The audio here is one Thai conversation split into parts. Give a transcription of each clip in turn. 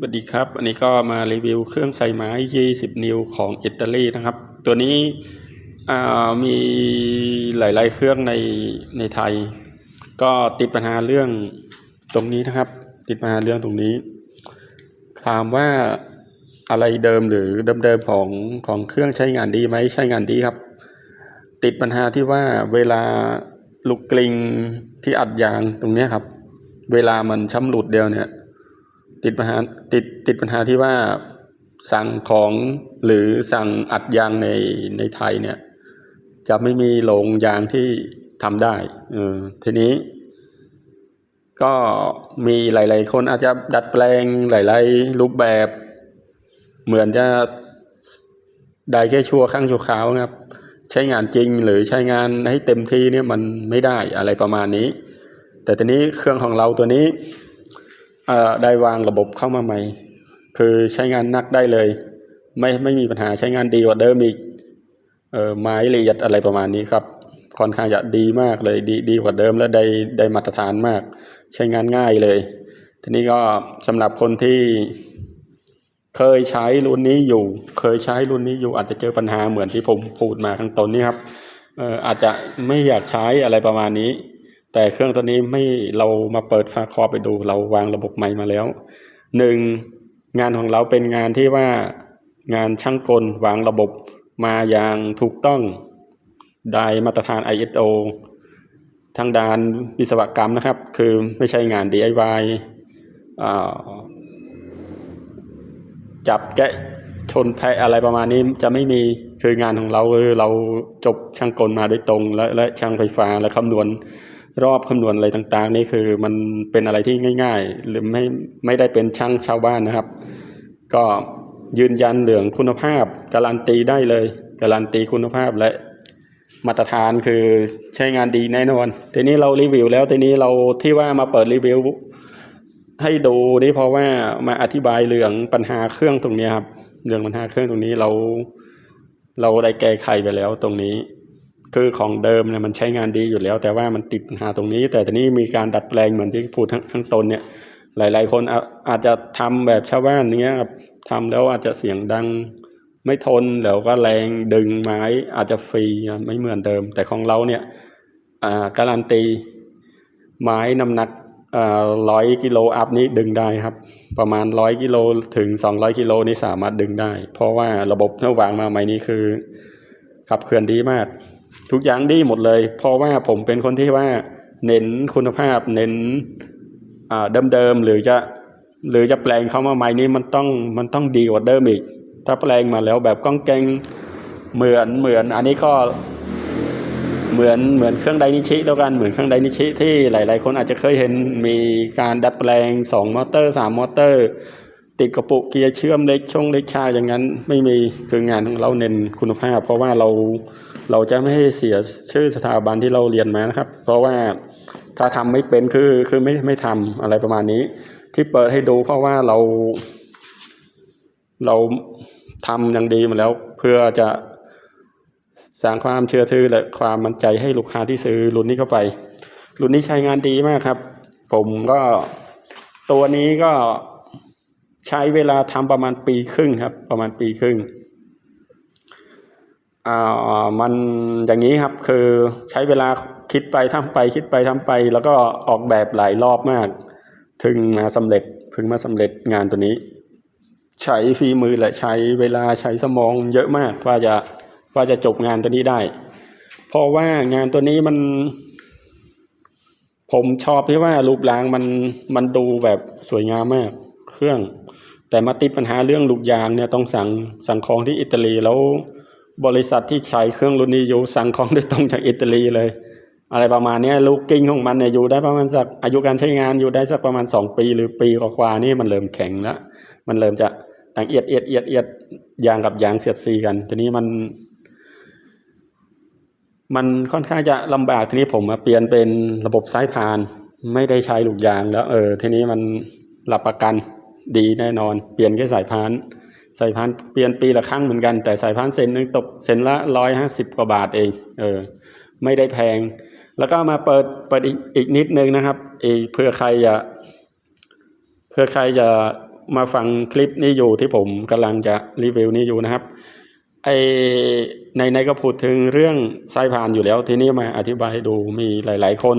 สวัสดีครับ อันนี้ก็มารีวิวเครื่องใส่ไม้ 20 นิ้วของอิตาลีนะครับ ตัวนี้อ่ามีหลาย ๆ เครื่องในในไทย ก็ติดปัญหาเรื่องตรงนี้นะครับ ติดปัญหาเรื่องตรงนี้ ถามว่าอะไรเดิมหรือเดิมๆของของเครื่องใช้งานดีไหมใช้งานดีครับ ติดปัญหาที่ว่าเวลาลูกกลิงที่อัดยางตรงนี้ครับ เวลามันช้ำหลุดเดียวเนี่ย ติดปัญหาติดติดปัญหาที่ว่าสั่งของหรือสั่งอัดยางในในไทยเนี่ย จะไม่มีโรงยางที่ทำได้เออทีนี้ ก็มีหลาย ๆ คนอาจจะดัดแปลงหลาย ๆ รูปแบบ เหมือนจะได้แค่ชั่วข้างชั่วคราวครับ ใช้งานจริงหรือใช้งานให้เต็มที่เนี่ยมันไม่ได้อะไรประมาณนี้ แต่ทีนี้เครื่องของเราตัวนี้ ได้วางระบบเข้ามาใหม่ คือใช้งานนักได้เลย ไม่ไม่มีปัญหาใช้งานดีกว่าเดิมอีกออไม้ละเอียดอะไรประมาณนี้ครับค่อนข้างจะดีมากเลยดีดีกว่าเดิมและได้ได้มาตรฐานมาก ใช้งานง่ายเลย ทีนี้ก็สำหรับคนที่เคยใช้รุ่นนี้อยู่ เคยใช้รุ่นนี้อยู่อาจจะเจอปัญหาเหมือนที่ผมพูดมาข้างต้นนี้ครับอออาจจะไม่อยากใช้อะไรประมาณนี้ แต่เครื่องตัวนี้ไม่เรามาเปิดฝาครอบไปดู เราวางระบบใหม่มาแล้วหนึ่งงานของเราเป็นงานที่ว่างานช่างกลวางระบบมาอย่างถูกต้องได้มาตรฐาน ISO ทางด้านวิศวกรรมนะครับ คือไม่ใช่งาน DIY จับแกะชนแพะอะไรประมาณนี้จะไม่มีคืองานของเราเราจบช่างกลมาโดยตรง และและช่างไฟฟ้าและคำนวณ รอบคำนวณอะไรต่างๆ นี่คือมันเป็นอะไรที่ง่าย ๆ หรือไม่ไม่ได้เป็นช่างชาวบ้านนะครับ ก็ยืนยันเรื่องคุณภาพ การันตีได้เลย การันตีคุณภาพและมาตรฐานคือใช้งานดีแน่นอน ทีนี้เรารีวิวแล้วทีนี้เราที่ว่ามาเปิดรีวิว ให้ดูนี่เพราะว่ามาอธิบายเรื่องปัญหาเครื่องตรงนี้ครับเรื่องปัญหาเครื่องตรงนี้เรา เราได้แก้ไขไปแล้วตรงนี้ คือของเดิมเนี่ยมันใช้งานดีอยู่แล้ว แต่ว่ามันติดปัญหาตรงนี้ แต่ตอนนี้มีการดัดแปลงเหมือนที่พูดทั้งทั้งต้นเนี่ย หลาย ๆ คนอาอาจจะทำแบบชาวบ้านเนี้ยครับทำแล้วอาจจะเสียงดังไม่ทนแล้วก็แรงดึงไม้อาจจะฟรีไม่เหมือนเดิม แต่ของเราเนี่ยการันตีไม้น้ำหนักร้อยกิโลอัพนี้ดึงได้ครับ ประมาณร้อยกิโลถึงสองร้อยกิโลนี่สามารถดึงได้ เพราะว่าระบบที่วางมาใหม่นี้คือขับเคลื่อนดีมาก ทุกอย่างดีหมดเลย เพราะว่าผมเป็นคนที่ว่าเน้นคุณภาพเน้นอ่าเดิมๆหรือจะหรือจะแปลงเข้ามาใหม่นี้มันต้องมันต้องดีกว่าเดิมอีก ถ้าแปลงมาแล้วแบบก้องแกงเหมือนเหมือน อันนี้ก็เหมือนเหมือนเครื่องไดนิชิแล้วกันเหมือนเครื่องไดนิชิที่หลาย ๆ คนอาจจะเคยเห็นมีการดัดแปลงสองมอเตอร์สามมอเตอร์ ติดกระปุกเกียร์เชื่อมเล็กช่องเล็กชาอย่างนั้นไม่มีคืองานของเราเน้นคุณภาพ เพราะว่าเรา เราจะไม่ให้เสียชื่อสถาบันที่เราเรียนมานะครับ เพราะว่าถ้าทำไม่เป็นคือคือไม่ไม่ทำอะไรประมาณนี้ ที่เปิดให้ดูเพราะว่าเรา เราทำอย่างดีมาแล้ว เพื่อจะสร้างความเชื่อถือและความมั่นใจให้ลูกค้าที่ซื้อรุ่นนี้เข้าไป รุ่นนี้ใช้งานดีมากครับ ผมก็ตัวนี้ก็ใช้เวลาทำประมาณปีครึ่งครับ ประมาณปีครึ่ง มันอย่างนี้ครับคือใช้เวลาคิดไปทำไปคิดไปทำไป แล้วก็ออกแบบหลายรอบมาก ถึงมาสำเร็จถึงมาสำเร็จงานตัวนี้ ใช้ฝีมือและใช้เวลาใช้สมองเยอะมากว่าจะว่าจะจบงานตัวนี้ได้ เพราะว่างานตัวนี้มัน ผมชอบที่ว่ารูปร่างมันมันดูแบบสวยงามมาก เครื่อง แต่มาติดปัญหาเรื่องลูกยางเนี่ยต้องสั่งสั่งของที่อิตาลีแล้ว บริษัทที่ใช้เครื่องรุ่นนี้อยู่สั่งของโดยตรงจากอิตาลีเลย อะไรประมาณนี้ลูกกิ้งของมันเนี่ยอยู่ได้ประมาณสักอายุการใช้งานอยู่ได้สักประมาณสองปีหรือปีกว่าๆนี่มันเริ่มแข็งแล้ว มันเริ่มจะต่างเอียดเอียดเอียดเอียดยางกับยางเสียดสีกัน ทีนี้มัน มันค่อนข้างจะลำบากทีนี้ผมมาเปลี่ยนเป็นระบบสายพาน ไม่ได้ใช้ลูกยางแล้ว เออ ทีนี้มันรับประกันดีแน่นอน เปลี่ยนแค่สายพาน สายพานเปลี่ยนปีละครั้งเหมือนกัน แต่สายพานเซนนึงตกเซนละร้อยห้าสิบกว่าบาทเองเออไม่ได้แพง แล้วก็มาเปิดเปิดอีกอีกนิดนึงนะครับเอเพื่อใครจะเพื่อใครจะมาฟังคลิปนี้อยู่ที่ผมกำลังจะรีวิวนี้อยู่นะครับไอในในก็พูดถึงเรื่องสายพานอยู่แล้ว ทีนี้มาอธิบายให้ดูมีหลาย ๆ คน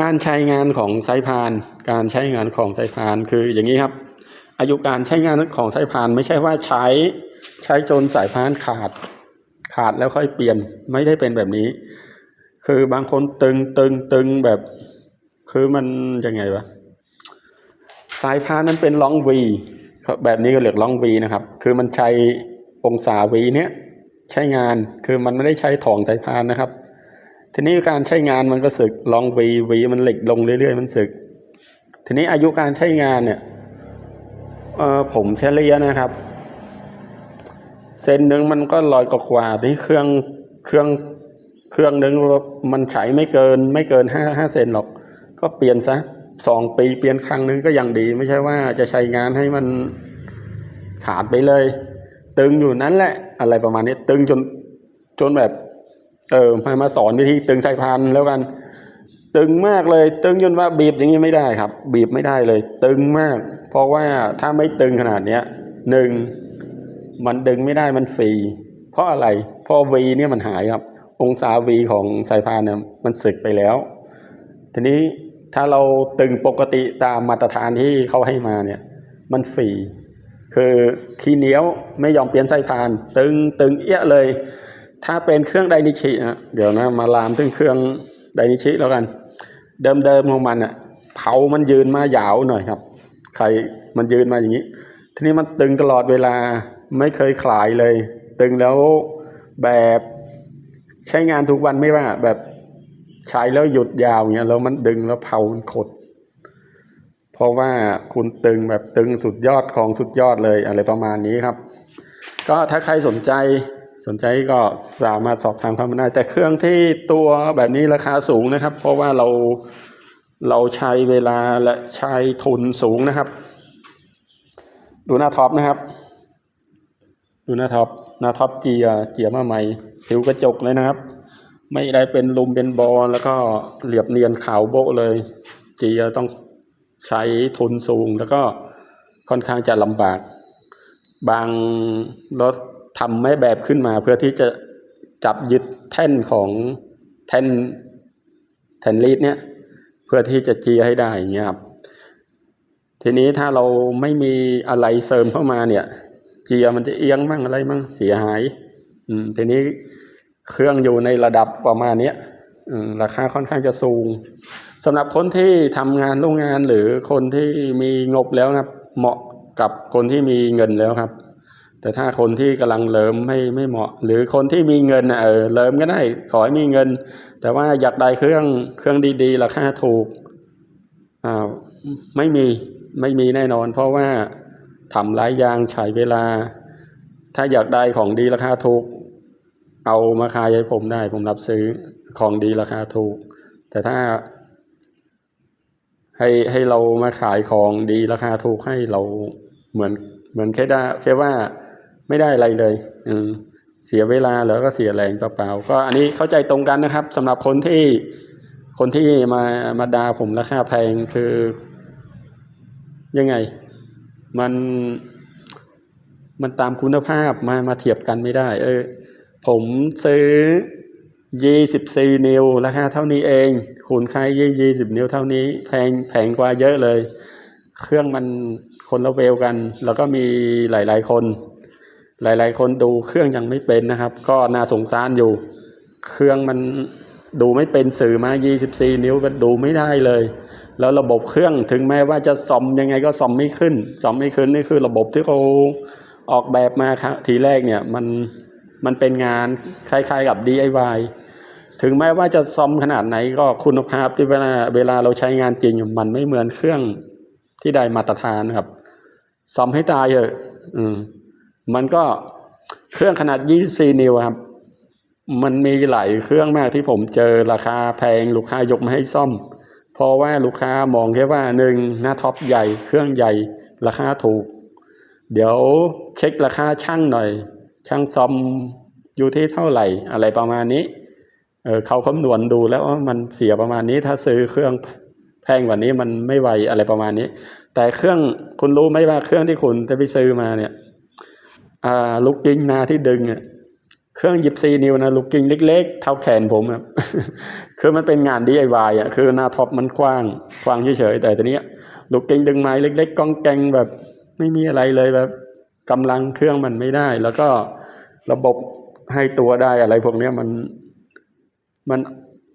การใช้งานของสายพาน การใช้งานของสายพานคืออย่างนี้ครับ อายุการใช้งานของสายพานไม่ใช่ว่าใช้ใช้จนสายพานขาด ขาดแล้วค่อยเปลี่ยนไม่ได้เป็นแบบนี้ คือบางคนตึงตึงตึงแบบ คือมันยังไงวะสายพานนั้นเป็นล่องวีแบบนี้ก็เรียกล่องวีนะครับ คือมันใช้องศาวีเนี้ยใช้งานคือมันไม่ได้ใช้ถองสายพานนะครับ ทีนี้การใช้งานมันก็สึกลองวีวีมันเหล็กลงเรื่อยๆ มันสึก ทีนี้อายุการใช้งานเนี่ย เออผมเฉลี่ยนะครับ เส้นหนึ่งมันก็ลอยกว่าที่เครื่องเครื่องเครื่องหนึ่งมันใช้ไม่เกินไม่เกินห้าห้าเซนหรอก ก็เปลี่ยนซะสองปีเปลี่ยนครั้งหนึ่งก็ยังดี ไม่ใช่ว่าจะใช้งานให้มันขาดไปเลย ตึงอยู่นั้นแหละ อะไรประมาณนี้ ตึงจนจนแบบ เออมามาสอนวิธีตึงสายพานแล้วกัน ตึงมากเลย ตึงจนว่าบีบอย่างนี้ไม่ได้ครับ บีบไม่ได้เลย ตึงมาก เพราะว่าถ้าไม่ตึงขนาดเนี้ยหนึ่งมันดึงไม่ได้มันฟรีเพราะอะไรเพราะวีเนี่ยมันหายครับ องศาวีของสายพานเนี่ยมันสึกไปแล้ว ทีนี้ถ้าเราตึงปกติตามมาตรฐานที่เขาให้มาเนี่ย มันฟรีคือขี้เหนียวไม่ยอมเปลี่ยนสายพาน ตึงตึงเอี้ยเลย ถ้าเป็นเครื่องไดนิชินะเดี๋ยวนะมาลามถึงเครื่อง ไดนิชิแล้วกัน เดิมๆของมันอะเผามันยืนมายาวหน่อยครับ ใครมันยืนมาอย่างนี้ ทีนี้มันตึงตลอดเวลาไม่เคยคลายเลย ตึงแล้วแบบใช้งานทุกวันไม่ว่า แบบใช้แล้วหยุดยาวเงี้ยแล้วมันดึงแล้วเผามันขด เพราะว่าคุณตึงแบบตึงสุดยอดของสุดยอดเลยอะไรประมาณนี้ครับ ก็ถ้าใครสนใจ สนใจก็สามารถสอบถามเข้ามาได้ แต่เครื่องที่ตัวแบบนี้ราคาสูงนะครับ เพราะว่าเราเราใช้เวลาและใช้ทุนสูงนะครับ ดูหน้าท็อปนะครับ ดูหน้าท็อปหน้าท็อปเจียเจียมาใหม่ผิวกระจกเลยนะครับ ไม่ได้เป็นลุมเป็นบอลแล้วก็เหลียบเนียนขาวโบ๊ะเลย เจียต้องใช้ทุนสูงแล้วก็ค่อนข้างจะลำบาก บางรถ ทำไม่แบบขึ้นมา เพื่อที่จะจับยึดแท่นของแท่นแท่นลีดเนี่ย เพื่อที่จะเจียให้ได้เงี้ยครับทีนี้ถ้าเราไม่มีอะไรเสริมเข้ามาเนี่ย เจียมันจะเอียงมั่งอะไรมั่งเสียหาย อืมทีนี้เครื่องอยู่ในระดับประมาณเนี้ยราคาค่อนข้างจะสูงสำหรับคนที่ทำงานโรงงานหรือคนที่มีงบแล้วนะครับเหมาะกับคนที่มีเงินแล้วครับ แต่ถ้าคนที่กำลังเริ่มไม่ไม่เหมาะ หรือคนที่มีเงินนะเออเริ่มก็ได้ขอให้มีเงิน แต่ว่าอยากได้เครื่องเครื่องดีๆราคาถูกอ่าไม่มีไม่มีแน่นอน เพราะว่าทำหลายอย่างใช้เวลา ถ้าอยากได้ของดีราคาถูก เอามาขายให้ผมได้ ผมรับซื้อของดีราคาถูก แต่ถ้า ให้ให้เรามาขายของดีราคาถูกให้เราเหมือนเหมือนแค่ได้แค่ว่า ไม่ได้อะไรเลยอืเสียเวลาแล้วก็เสียแรงเปล่าๆก็อันนี้เข้าใจตรงกันนะครับสำหรับคนที่คนที่มามาด่าผมราคาแพงคือ ยังไง มันมันตามคุณภาพมามาเทียบกันไม่ได้ เออ ผมซื้อยี่สิบสี่นิ้วราคาเท่านี้เอง คูณค่ายี่ยี่สิบนิ้วเท่านี้ แพงแพงกว่าเยอะเลย เครื่องมันคนละเวลกัน แล้วก็มีหลาย ๆ คน หลาย ๆ คนดูเครื่องยังไม่เป็นนะครับ ก็น่าสงสารอยู่ เครื่องมันดูไม่เป็นสื่อมา 24 นิ้วก็ดูไม่ได้เลย แล้วระบบเครื่องถึงแม้ว่าจะซ่อมยังไงก็ซ่อมไม่ขึ้นซ่อมไม่ขึ้นนี่คือระบบที่เขาออกแบบมาครับทีแรกเนี่ยมันมันเป็นงานคล้าย ๆ กับ DIY ถึงแม้ว่าจะซ่อมขนาดไหนก็คุณภาพที่เวลาเวลาเราใช้งานจริงมันไม่เหมือนเครื่องที่ได้มาตรฐานครับซ่อมให้ตายเถอะอืม มันก็เครื่องขนาด 24 นิ้วครับ มันมีหลายเครื่องมากที่ผมเจอราคาแพงลูกค้ายกมาให้ซ่อม เพราะว่าลูกค้ามองแค่ว่าหนึ่งหน้าท็อปใหญ่เครื่องใหญ่ราคาถูก เดี๋ยวเช็คราคาช่างหน่อย ช่างซ่อมอยู่ที่เท่าไหร่อะไรประมาณนี้เออเขาคำนวณดูแล้วว่ามันเสียประมาณนี้ถ้าซื้อเครื่องแพพงกว่านี้มันไม่ไหวอะไรประมาณนี้ แต่เครื่องคุณรู้ไหมว่าเครื่องที่คุณจะไปซื้อมาเนี่ย อ่าลูกกิ้งนาที่ดึงอะเครื่องยิบซีนิ้วนะลูกกิ้งเล็ก ๆ เท่าแขนผมครับคือมันเป็นงาน DIY อะคือหน้าท็อปมันกว้างกว้างเฉยๆแต่ตัวนี้ลูกกิ้งดึงไม้เล็ก ๆกองแกงแบบไม่มีอะไรเลยแบบกำลังเครื่องมันไม่ได้ แล้วก็ระบบให้ตัวได้อะไรพวกเนี้ยมันมัน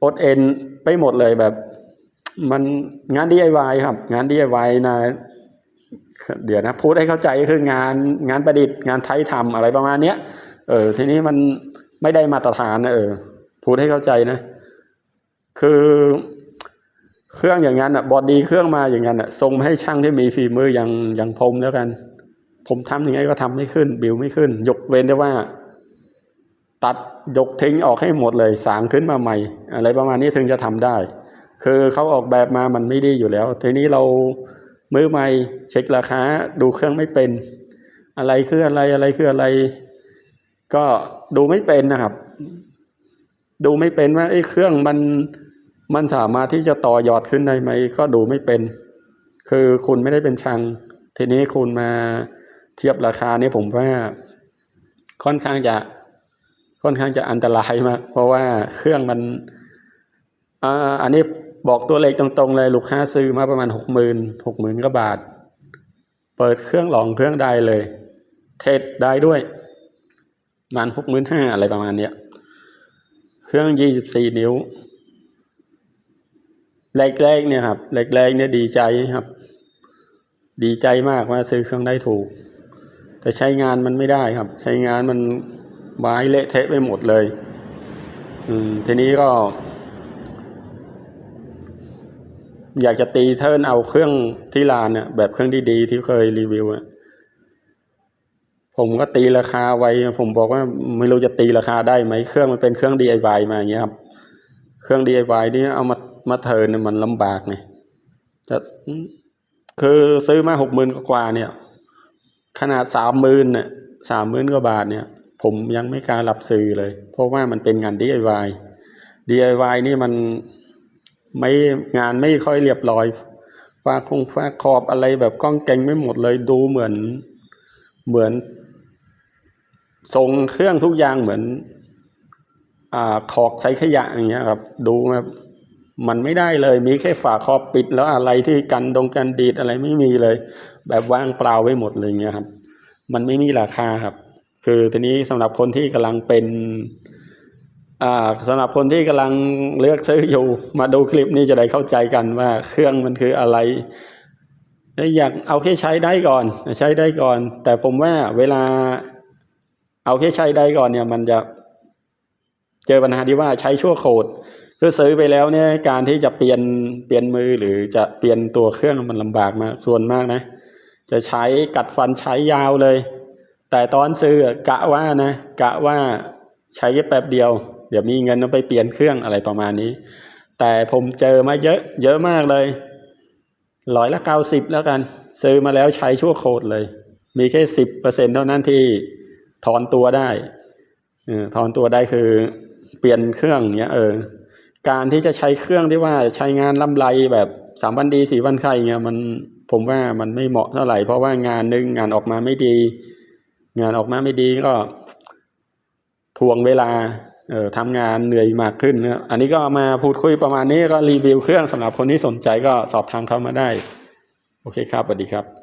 อดเอ็นไปหมดเลยแบบ มันงาน DIY ครับ งาน DIY นะ เดี๋ยวนะพูดให้เข้าใจก็คืองานงานประดิษฐ์งานไทยทำอะไรประมาณเนี้ยเออ ทีนี้มันไม่ได้มาตรฐานนะเออพูดให้เข้าใจนะ คือเครื่องอย่างนั้นอะบอดี้เครื่องมาอย่างนั้นอะส่งมาให้ช่างที่มีฝีมืออย่างอย่างผมแล้วกัน ผมทำยังไงก็ทำไม่ขึ้น บิวไม่ขึ้น ยกเว้นแต่ว่า ตัดยกทิ้งออกให้หมดเลยสางขึ้นมาใหม่ อะไรประมาณนี้ถึงจะทำได้ คือเขาออกแบบมามันไม่ดีอยู่แล้ว ทีนี้เรา มือใหม่เช็คราคาดูเครื่องไม่เป็น อะไรคืออะไรอะไรคืออะไร ก็ดูไม่เป็นนะครับ ดูไม่เป็นว่าไอ้เครื่องมันมันสามารถที่จะต่อยอดขึ้นได้ไหมก็ดูไม่เป็น คือคุณไม่ได้เป็นช่างทีนี้คุณมาเทียบราคานี่ผมว่าค่อนข้างจะค่อนข้างจะอันตรายมากเพราะว่าเครื่องมันอ่าอันนี้ บอกตัวเลขตรงๆเลยลูกค้าซื้อมาประมาณหกหมื่นหกหมื่นกว่าบาท เปิดเครื่องหลองเครื่องได้เลย เทสได้ด้วยประมันหกหมื่นห้าอะไรประมาณเนี้ยเครื่องยี่สิบสี่นิ้วแรกๆเนี่ยครับแรกๆเนี่ยดีใจครับ ดีใจมากว่าซื้อเครื่องได้ถูก แต่ใช้งานมันไม่ได้ครับ ใช้งานมันไม้เละเทะไปหมดเลย อืมทีนี้ก็ อยากจะตีเทิร์นเอาเครื่องที่ร้านเนี่ยแบบเครื่องดีๆที่เคยรีวิวอะผมก็ตีราคาไว้ ผมบอกว่าไม่รู้จะตีราคาได้ไหมเครื่องมันเป็นเครื่อง DIY มาอย่างเงี้ยครับ เครื่อง DIY นี่เอามามาเทิร์นเนี่ยมันลำบากไงจะคือซื้อมาหกหมื่นกว่าเนี่ย ขนาดสามหมื่นเนี่ยสามหมื่นกว่าบาทเนี่ย ผมยังไม่กล้ารับซื้อเลย เพราะว่ามันเป็นงาน DIY DIY นี่มัน ไม่งานไม่ค่อยเรียบร้อยฝาคงฝาขอบอะไรแบบก้องแกงไม่หมดเลยดูเหมือน เหมือนทรงเครื่องทุกอย่างเหมือน อ่าขอกใส่ขยะอย่างเงี้ยครับ ดูแบบมันไม่ได้เลย มีแค่ฝาครอบปิดแล้วอะไรที่กันดงกันดีดอะไรไม่มีเลย แบบว่างเปล่าไว้หมดเลยเงี้ยครับ มันไม่มีราคาครับ คือทีนี้สำหรับคนที่กำลังเป็น สำหรับคนที่กำลังเลือกซื้ออยู่ มาดูคลิปนี้จะได้เข้าใจกันว่าเครื่องมันคืออะไรอยากเอาแค่ใช้ได้ก่อน ใช้ได้ก่อน แต่ผมว่าเวลาเอาแค่ใช้ได้ก่อนเนี่ย มันจะเจอปัญหาที่ว่าใช้ชั่วโคตรคือซื้อไปแล้วเนี่ยการที่จะเปลี่ยนเปลี่ยนมือหรือจะเปลี่ยนตัวเครื่องมันลำบากมากส่วนมากนะ จะใช้กัดฟันใช้ยาวเลย แต่ตอนซื้อกะว่านะ กะว่าใช้แค่แป๊บเดียว เดี๋ยวมีเงินเอาไปเปลี่ยนเครื่องอะไรประมาณนี้ แต่ผมเจอมาเยอะ เยอะมากเลยร้อยละเก้าสิบแล้วกัน ซื้อมาแล้วใช้ชั่วโคตรเลย มีแค่สิบเปอร์เซ็นเท่านั้นที่ถอนตัวได้ถอนตัวได้คือเปลี่ยนเครื่องเนี้ยเออการที่จะใช้เครื่องที่ว่าใช้งานลำไรแบบสามวันดีสี่วันไข่เงี้ยมันผมว่ามันไม่เหมาะเท่าไหร่เพราะว่างานหนึ่งงานออกมาไม่ดี งานออกมาไม่ดีก็ทวงเวลา เออทำงานเหนื่อยมากขึ้นนะอันนี้ก็มาพูดคุยประมาณนี้ก็รีวิวเครื่องสำหรับคนที่สนใจก็สอบถามเข้ามาได้ โอเคครับสวัสดีครับ